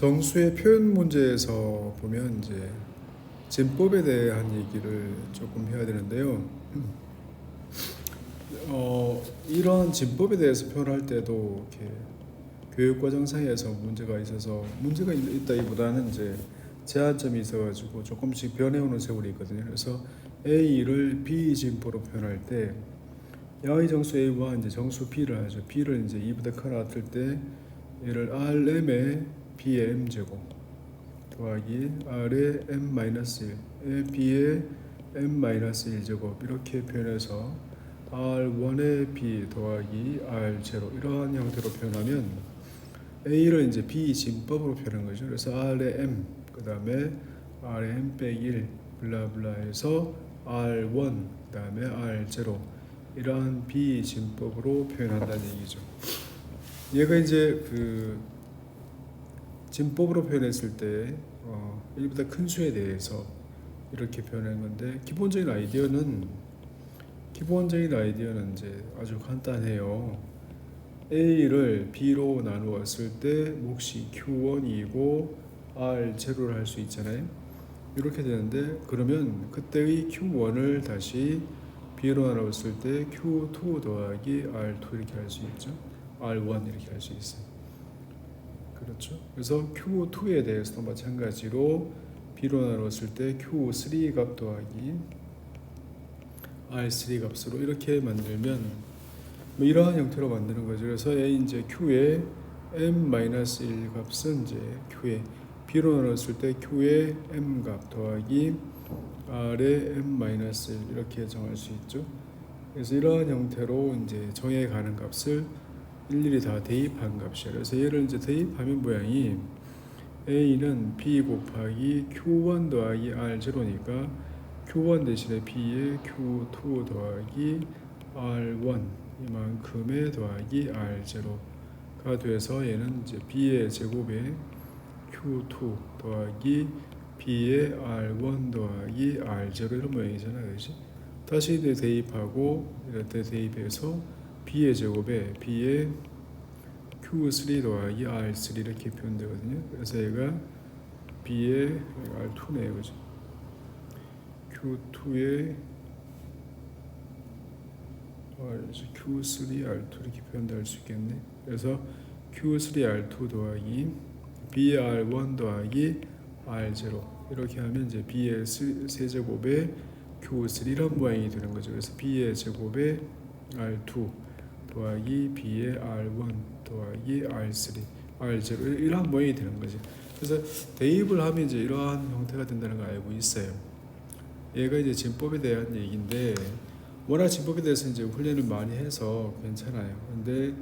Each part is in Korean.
정수의 표현 문제에서 보면 이제 진법에 대한 얘기를 조금 해야 되는데요. 어, 이런 진법에 대해서 표현할 때도 이렇게 교육과정상에서 문제가 있어서 문제가 있- 있다기보다는 이제 제한점이 있어가지고 조금씩 변해오는 세월이 있거든요. 그래서 A를 B 진법으로 표현할 때 양의 정수 A와 이제 정수 B를 하죠. B를 이제 2보다 크나 같을 때 얘를 RM의 B의 M 제곱 더하기 R의 M 마이너스 1의 B의 M 마이너스 1 제곱 이렇게 표현해서 R1의 B 더하기 R0 이러한 형태로 표현하면 A를 이제 B 진법으로 표현한 거죠. 그래서 R의 M 그 다음에 R의 M 빼기 1 블라블라 해서 R1 그 다음에 R0 이러한 B 진법으로 표현한다는 얘기죠. 얘가 이제 그 진법으로 표현했을 때 어, 1보다 큰 수에 대해서 이렇게 표현한 건데 기본적인 아이디어는 기본적인 아이디어는 이제 아주 간단해요. A를 B로 나누었을 때 몫이 Q1이고 R 제로를 할 수 있잖아요. 이렇게 되는데 그러면 그때의 Q1을 다시 B로 나누었을 때 Q2 더하기 R2 이렇게 할 수 있죠. R1 이렇게 할 수 있어요. 그렇죠. 그래서 Q2에 대해서도 마찬가지로 B로 나눴을 때 Q3 값 더하기 R3 값으로 이렇게 만들면 뭐 이러한 형태로 만드는 거죠. 그래서 A 이제 Q의 M-1 값은 이제 Q의 B로 나눴을 때 Q의 M 값 더하기 R의 M-1 이렇게 정할 수 있죠. 그래서 이러한 형태로 이제 정해 가는 값을 일일이 다 대입한 값이에요. 그래서 얘를 이제 대입하면 모양이 A는 B 곱하기 Q1 더하기 R0니까 Q1 대신에 B의 Q2 더하기 R1 이만큼의 더하기 R0가 돼서 얘는 이제 B의 제곱에 Q2 더하기 B의 R1 더하기 R0 이런 모양이잖아요, 그렇지? 다시 대입하고 이럴 때 대입해서 B의 제곱에 B의 Q3 더하기 R3 이렇게 표현되거든요. 그래서 얘가 B의 R2네요, 그죠? Q2의 Q3 R2 이렇게 표현될 수 있겠네. 그래서 Q3 R2 더하기 B의 R1 더하기 R0 이렇게 하면 이제 B의 세제곱에 Q3 이런 모양이 되는 거죠. 그래서 B의 제곱에 R2 더하기 B의 R1 더하기 R3 R0 이러한 모양이 되는 거죠. 그래서 대입을 하면 이제 이러한 형태가 된다는 걸 알고 있어요. 얘가 이제 진법에 대한 얘기인데 워낙 진법에 대해서 이제 훈련을 많이 해서 괜찮아요. 근데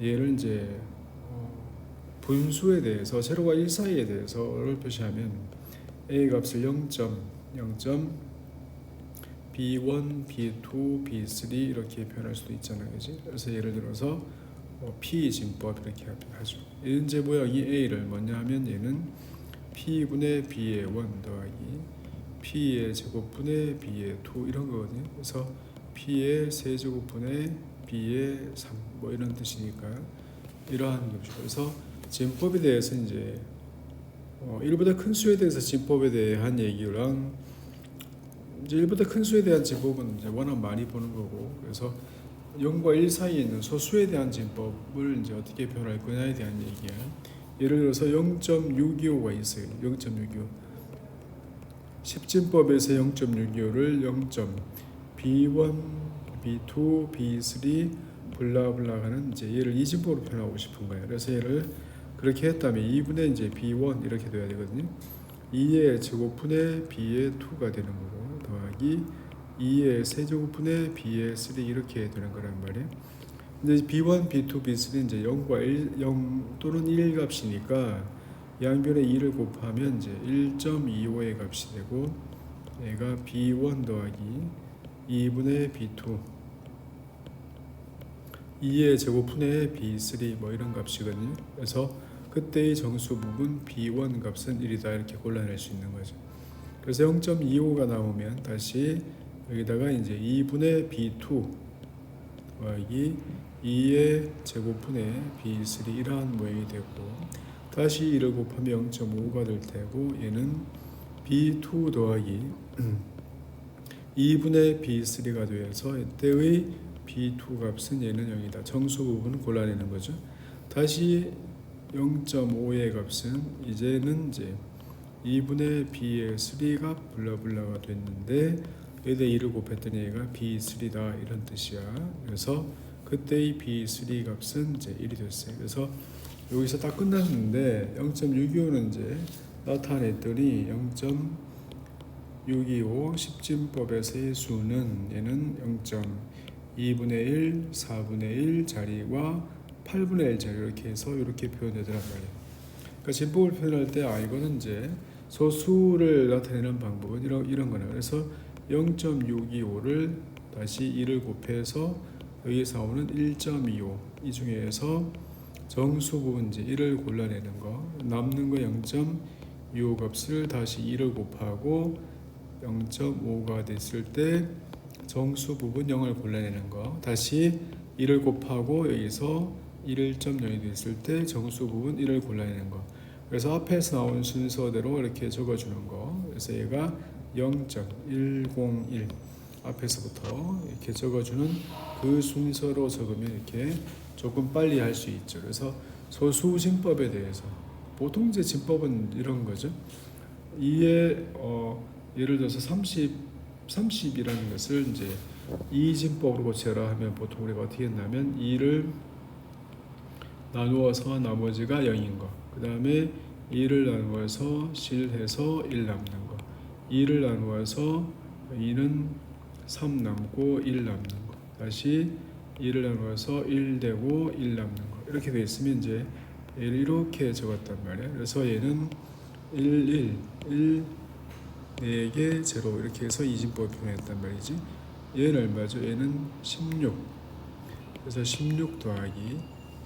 얘를 이제 어, 분수에 대해서 세로가 1 사이에 대해서를 표시하면 a 값을 0.0. B1, B2, B3 이렇게 표현할 수도 있잖아요, 그지? 그래서 예를 들어서 뭐 P 진법 이렇게 하죠. 이제 모양이 A를 뭐냐 하면 얘는 P분의 B의 1 더하기 P의 제곱분의 B의 2 이런 거거든요. 그래서 P의 세제곱분의 B의 3 뭐 이런 뜻이니까 이러한 거죠. 그래서 진법에 대해서 이제 어, 1보다 큰 수에 대해서 진법에 대한 얘기랑 이제 1보다 큰 수에 대한 진법은 이제 워낙 많이 보는 거고 그래서 0과 1 사이에 있는 소수에 대한 진법을 이제 어떻게 표현할 거냐에 대한 얘기야. 예를 들어서 0.625가 있어요. 0.625. 10진법에서 0.625를 0. B1, B2, B3 블라블라 하는 이제 얘를 2진법으로 표현하고 싶은 거예요. 그래서 얘를 그렇게 했다면 2분의 이제 B1 이렇게 돼야 되거든요. 2의 제곱분의 B의 2가 되는 거고 더하기 2의 세제곱분의 B의 3 이렇게 되는 거란 말이에요. 이제 B1, B2, B3는 이제 0과 1, 0 또는 1 값이니까 양변에 2를 곱하면 이제 1.25의 값이 되고 얘가 B1 더하기 2분의 B2 2의 제곱분의 B3 뭐 이런 값이거든요. 그래서 그때의 정수 부분 B1 값은 1이다 이렇게 골라낼 수 있는 거죠. 그래서 0.25가 나오면 다시 여기다가 이제 2분의 B2 더하기 2의 제곱분의 B3 이러한 모양이 되고 다시 2를 곱하면 0.5가 될 테고 얘는 B2 더하기 2분의 B3가 되어서 이때의 B2 값은 얘는 0이다. 정수 부분 골라내는 거죠. 다시 0.5의 값은 이제는 이제 2분의 B의 3가 블라블라가 됐는데 여기다 2를 곱했더니 얘가 B3다 이런 뜻이야. 그래서 그때의 B3 값은 이제 1이 됐어요. 그래서 여기서 딱 끝났는데 0.625는 이제 나타냈더니 0.625 십진법에서의 수는 얘는 0.2분의 1, 4분의 1 자리와 8분의 1 자리 이렇게 해서 이렇게 표현되더란 말이에요. 그러니까 진법을 표현할 때 아 이거는 이제 소수를 나타내는 방법은 이런 이런 거네. 그래서 0.625를 다시 2를 곱해서 여기서 나오는 1.25 이 중에서 정수 부분 이제 1을 골라내는 거. 남는 거 0.25 값을 다시 2를 곱하고 0.5가 됐을 때 정수 부분 0을 골라내는 거. 다시 1을 곱하고 여기서 1.0이 됐을 때 정수 부분 1을 골라내는 거 그래서 앞에서 나온 순서대로 이렇게 적어주는 거 그래서 얘가 0.101 앞에서부터 이렇게 적어주는 그 순서로 적으면 이렇게 조금 빨리 할 수 있죠. 그래서 소수진법에 대해서 보통 이제 진법은 이런 거죠. 이에 어, 예를 들어서 30 30이라는 것을 이제 이 진법으로 고쳐라 하면 보통 우리가 어떻게 했냐면 2를 나누어서 나머지가 0인 거. 그 다음에 2를 나누어서 실해서 1 남는 거. 2를 나누어서 2는 3 남고 1 남는 거. 다시 2를 나누어서 1 되고 1 남는 거. 이렇게 돼 있으면 이제 얘를 이렇게 적었단 말이야. 그래서 얘는 1 1 1 4개 제로 이렇게 해서 이진법 표현했단 말이지. 얘는 얼마죠? 얘는 16. 그래서 16 더하기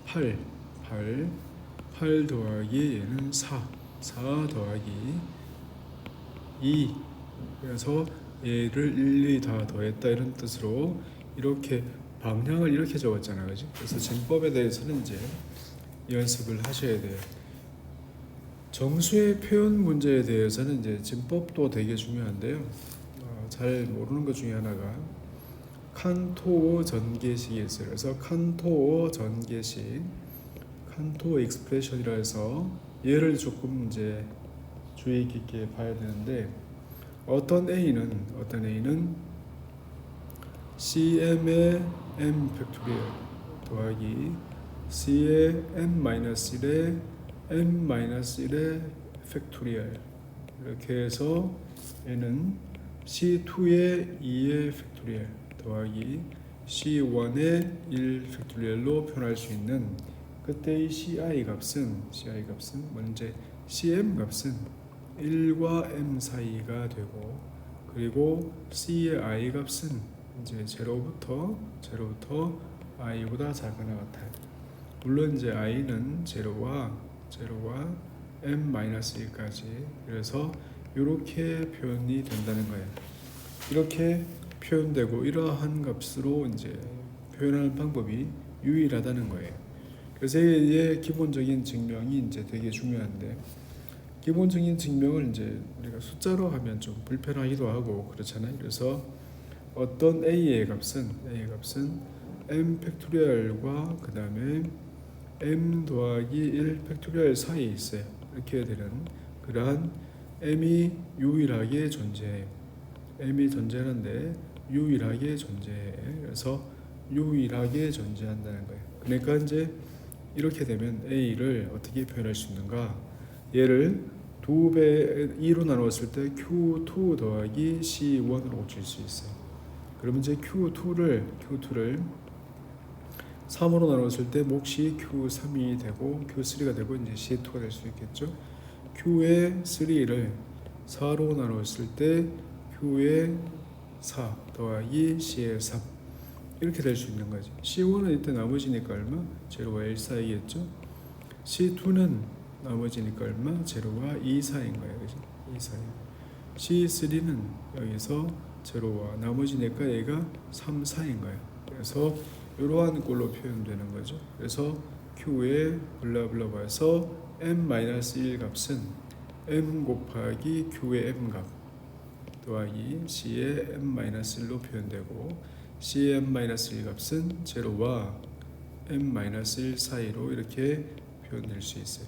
8 8 8 더하기 얘는 4 4 더하기 2 그래서 얘를 일일이 다 더했다 이런 뜻으로 이렇게 방향을 이렇게 적었잖아 그지? 그래서 진법에 대해서는 이제 연습을 하셔야 돼요. 정수의 표현 문제에 대해서는 이제 진법도 되게 중요한데요. 어, 잘 모르는 것 중에 하나가 칸토어 전개식이 있어요. 그래서 칸토어 전개식 칸토 익스프레션이라 해서 얘를 조금 이제 주의 깊게 봐야 되는데 어떤 a는 어떤 a는 cm의 m 팩토리얼 더하기 c의 m 마이너스 1의 m 마이너스 1의 팩토리얼 이렇게 해서 얘는 c2의 2의 팩토리얼 더하기 c1의 1 팩토리얼로 표현할 수 있는 그때의 CI 값은 CI 값은 먼저 CM 값은 1과 M 사이가 되고 그리고 C의 I 값은 이제 제로부터 제로부터 I보다 작거나 같아요. 물론 이제 I는 제로와 제로와 M 마이너스 1까지 그래서 이렇게 표현이 된다는 거예요. 이렇게 표현되고 이러한 값으로 이제 표현하는 방법이 유일하다는 거예요. 그래서 얘의 기본적인 증명이 이제 되게 중요한데 기본적인 증명을 이제 우리가 숫자로 하면 좀 불편하기도 하고 그렇잖아요. 그래서 어떤 a의 값은 a의 값은 m 팩토리얼과 그 다음에 m 더하기 1 팩토리얼 사이에 있어요. 이렇게 되는 그러한 m이 유일하게 존재해요. m이 존재하는데 유일하게 존재해. 그래서 유일하게 존재한다는 거예요. 그러니까 이제 이렇게 되면 a를 어떻게 표현할 수 있는가? 얘를 두 배 2로 나누었을 때 q2 더하기 c1으로 고칠 수 있어요. 그러면 이제 q2를 q2를 3으로 나눴을 때 몫이 q3이 되고 q3가 되고 이제 c2가 될 수 있겠죠. q의 3를 4로 나눴을 때 q의 4 더하기 c의 3 이렇게 될 수 있는 거지. C1은 이때 나머지니까 얼마? 제로와 1 사이겠죠. C2는 나머지니까 얼마? 제로와 2 사이인 거예요. 그죠? 2 사이. C3는 여기서 제로와 나머지니까 얘가 3 사이인 거예요. 그래서 이러한 꼴로 표현되는 거죠. 그래서 q의 블라블라 봐서 m-1 값은 m 곱하기 q의 m 값 더하기 c의 m-1로 표현되고 c의 m-1 값은 제로와 m-1 사이로 이렇게 표현될 수 있어요.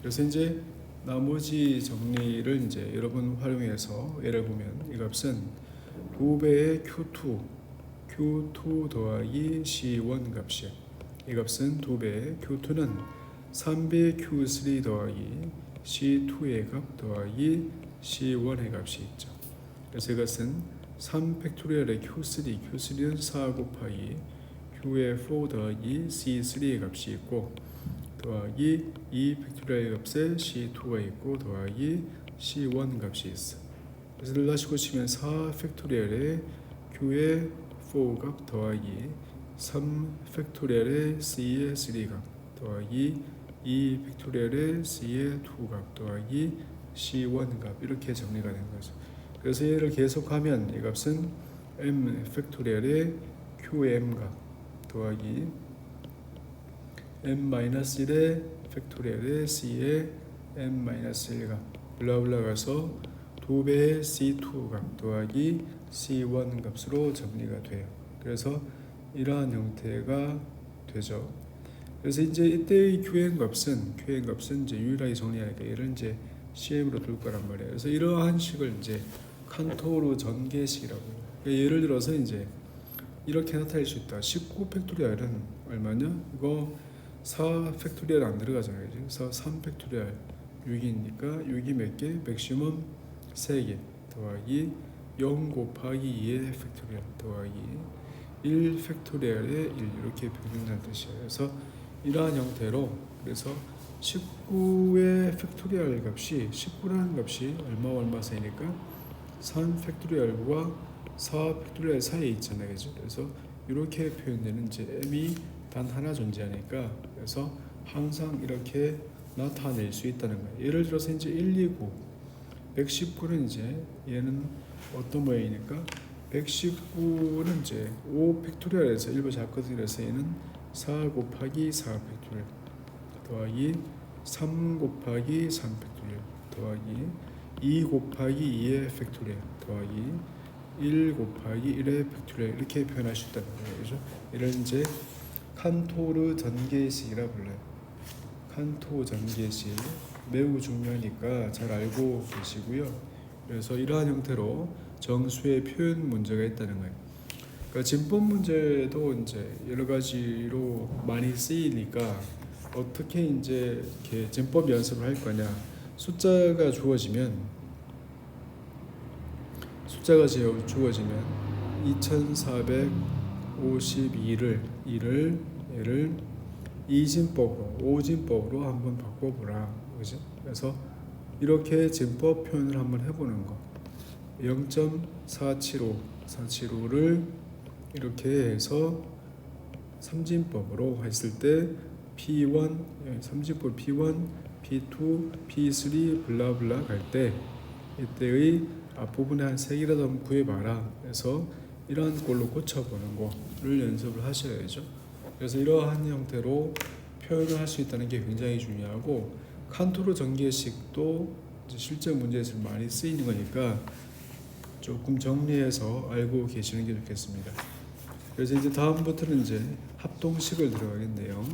그래서 이제 나머지 정리를 이제 여러분 활용해서 예를 보면 이 값은 2배의 Q2 Q2 더하기 C1 값이에요. 이 값은 2배의 Q2는 3배의 Q3 더하기 C2의 값 더하기 C1의 값이 있죠. 그래서 이것은 3 팩토리얼의 Q3, Q3는 4 곱하기 Q의 4 더하기 C3의 값이 있고 더하기 2 팩토리얼 값에 C2가 있고 더하기 C1 값이 있어. 그래서 이를 다시 고 치면 4 팩토리얼의 Q의 4값 더하기 3 팩토리얼의 C의 3값 더하기 2 팩토리얼의 C의 2값 더하기 C1 값 이렇게 정리가 된 거죠. 그래서 얘를 계속하면 이 값은 m 팩토리얼의 qm 값 더하기 m-1의 팩토리얼의 c의 m-1 값 블라블라 가서 2배의 c2 값 더하기 c1 값으로 정리가 돼요. 그래서 이러한 형태가 되죠. 그래서 이제 이때의 qn 값은 qn 값은 이제 유일하게 정리하니까 얘를 이제 cm으로 둘 거란 말이에요. 그래서 이러한 식을 이제 칸토르 전개식이라고. 그러니까 예를 들어서 이제 이렇게 나타낼 수 있다. 19 팩토리얼은 얼마냐? 이거 4 팩토리얼 안 들어가잖아요. 그래서 3 팩토리얼 6이니까 6이 몇 개? 맥시멈 3개 더하기 0 곱하기 2의 팩토리얼 더하기 1 팩토리얼의 1 이렇게 표현한다는 뜻이에요. 그래서 이러한 형태로 그래서 19의 팩토리얼 값이 19라는 값이 얼마 얼마 사이니까 3 팩토리얼과 4 팩토리얼 사이에 있잖아요. 그죠? 그래서 이렇게 표현되는 이제 m이 단 하나 존재하니까 그래서 항상 이렇게 나타낼 수 있다는 거예요. 예를 들어서 이제 129, 119는 이제 얘는 어떤 모양이니까 119는 이제 5 팩토리얼에서 일부 작거든요. 그래서 얘는 4 곱하기 4 팩토리얼 더하기 3 곱하기 3 팩토리얼 더하기 2 곱하기 2의 팩토리얼 더하기 1 곱하기 1의 팩토리얼 이렇게 표현할 수 있다는 거예요. 그죠? 이를 이제 칸토르 전개식이라 불러요. 칸토 전개식 매우 중요하니까 잘 알고 계시고요. 그래서 이러한 형태로 정수의 표현 문제가 있다는 거예요. 그러니까 진법 문제도 이제 여러 가지로 많이 쓰이니까 어떻게 이제 이렇게 진법 연습을 할 거냐. 숫자가 주어지면 숫자가 제- 주어지면 2452를 이를 얘를 이진법으로 오진법으로 한번 바꿔보라. 그죠? 그래서 이렇게 진법 표현을 한번 해보는 거. 0.475 475를 이렇게 해서 삼진법으로 했을 때 P1 예, 삼진법 P1, P2, P3 블라블라 갈 때 이때의 앞부분에 한 세 개라도 한번 구해봐라. 그래서 이러한 걸로 고쳐보는 거를 연습을 하셔야죠. 그래서 이러한 형태로 표현을 할 수 있다는 게 굉장히 중요하고 칸토르 전개식도 실제 문제에서 많이 쓰이는 거니까 조금 정리해서 알고 계시는 게 좋겠습니다. 그래서 이제 다음부터는 이제 합동식을 들어가겠네요.